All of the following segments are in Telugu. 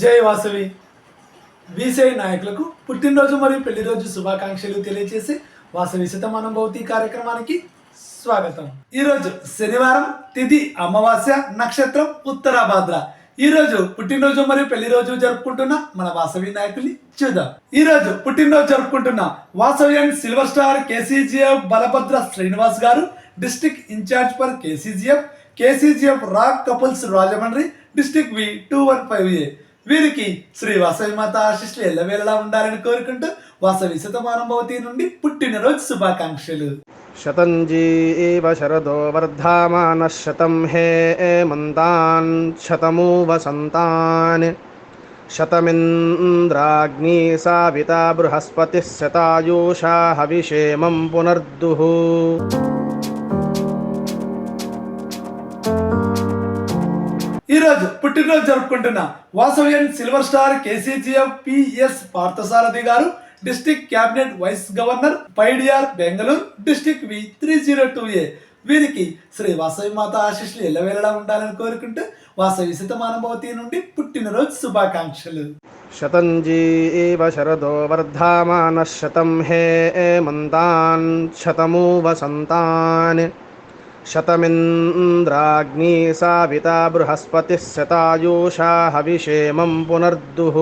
జై వాసవి. బీసీఐ నాయకులకు పుట్టినరోజు మరియు పెళ్ళిరోజు శుభాకాంక్షలు తెలియజేసి వాసవి శతమానం భౌతి కార్యక్రమానికి స్వాగతం. ఈరోజు శనివారం తిథి అమావాస్య నక్షత్రం ఉత్తరాభాద్ర ఈ రోజు పుట్టినరోజు మరియు పెళ్ళి రోజు జరుపుకుంటున్న మన వాసవి నాయకుల్ని చూద్దాం. ఈ రోజు పుట్టినరోజు జరుపుకుంటున్న Vasavi and silver star KCGF Balabhadra Srinivas garu district incharge for KCGF KCGF rock couples Rajahmundry district V two one five A. వీరికి శ్రీ వసవి మాత ఆశిష్లు ఎల్లవేళలా ఉండాలని కోరుకుంటూ వసవి శతమానుభవతి నుండి పుట్టినరోజు శుభాకాంక్షలు. శతంజీ ఏవ శరదో వర్ధమాన శతం హే మంతాన్ శతమూ వసంతాన్ శతమింద్రాగ్ని సావిత బృహస్పతి శతాయూషా హవిషేమం పునర్దుః. ఈరోజు పుట్టినరోజు జరుపుకుంటున్న Vasavian silver star KCGF PS Parthasarathy garu district cabinet vice governor పైడిఆర్ Bengaluru district V three zero two A. వీరికి శ్రీ వాసవి మాత ఆశీస్సులు వెళ్ళడం ఉండాలని కోరుకుంటూ వాసవి సితమానుభవతి నుండి పుట్టినరోజు శుభాకాంక్షలు. శతంజీ శరదో వర్ధామాన శతం హే మంతాన్ శతమూ వసంతాన్ शतमिन्द्राग्नी साविता बृहस्पतिः शतायुषा हविषेमं पुनर्दुः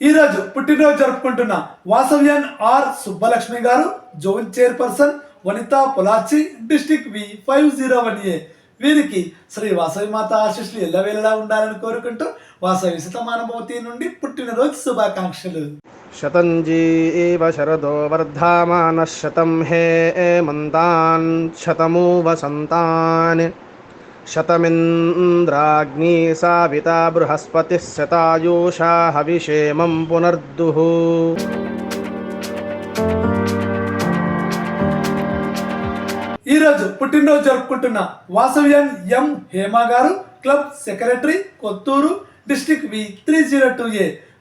ఈ రోజు పుట్టినరోజు జరుపుకుంటున్న వాసవ్యన్ ఆర్ సుబ్బలక్ష్మి గారు zone chairperson Vanitha Pollachi district V five zero one A వీరికి శ్రీ వాసవి మాత ఆశీస్సులు ఎల్లవేళలా ఉండాలని కోరుకుంటూ వాసవి శతమానభవతి నుండి పుట్టినరోజు శుభాకాంక్షలు शतञ्जीव शरदो वर्धामानः शतं हे एमन्तान् शतमु वसन्तान् शतमिन्द्राग्नी साविता बृहस्पतिः शतायुषा हविषेमं पुनर्दुः ఈ రోజు పుట్టినరోజు జరుపుకుంటున్న వాసవ్యన్ ఎం హేమ గారు club secretary Kothuru district V three zero two A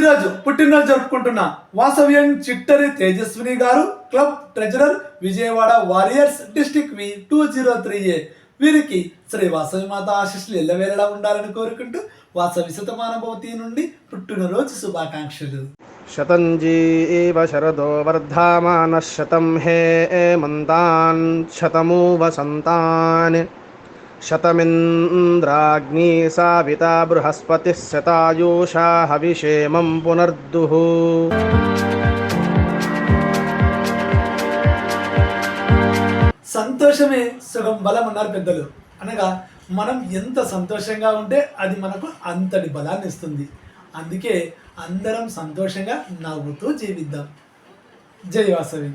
ఈరోజు పుట్టినరోజు జరుపుకుంటున్న వాసవ్యన్ Chittari Tejaswini garu club treasurer Vijayawada warriors district V two zero three A. వీరికి శ్రీ వాసవిమాత ఆశీస్సులు ఎల్లవేళలా ఉండాలని కోరుకుంటూ వాసవి శతమానభవతి నుండి పుట్టినరోజు శుభాకాంక్షలు. శతంజీ ఏవ శరదో వర్ధామాన శతం హే మంతాన్ శతమూ వసంతాన్ शतमिन्द्राग्नी साविता बृहस्पतिः शतायुषा हविषेमं पुनर्दुः సంతోషమే సుఖం బలం అన్నారు పెద్దలు అనగా మనం ఎంత సంతోషంగా ఉంటే అది మనకు అంతటి బలాన్ని ఇస్తుంది అందుకే అందరం సంతోషంగా నవ్వుతూ జీవిద్దాం జై వాసవి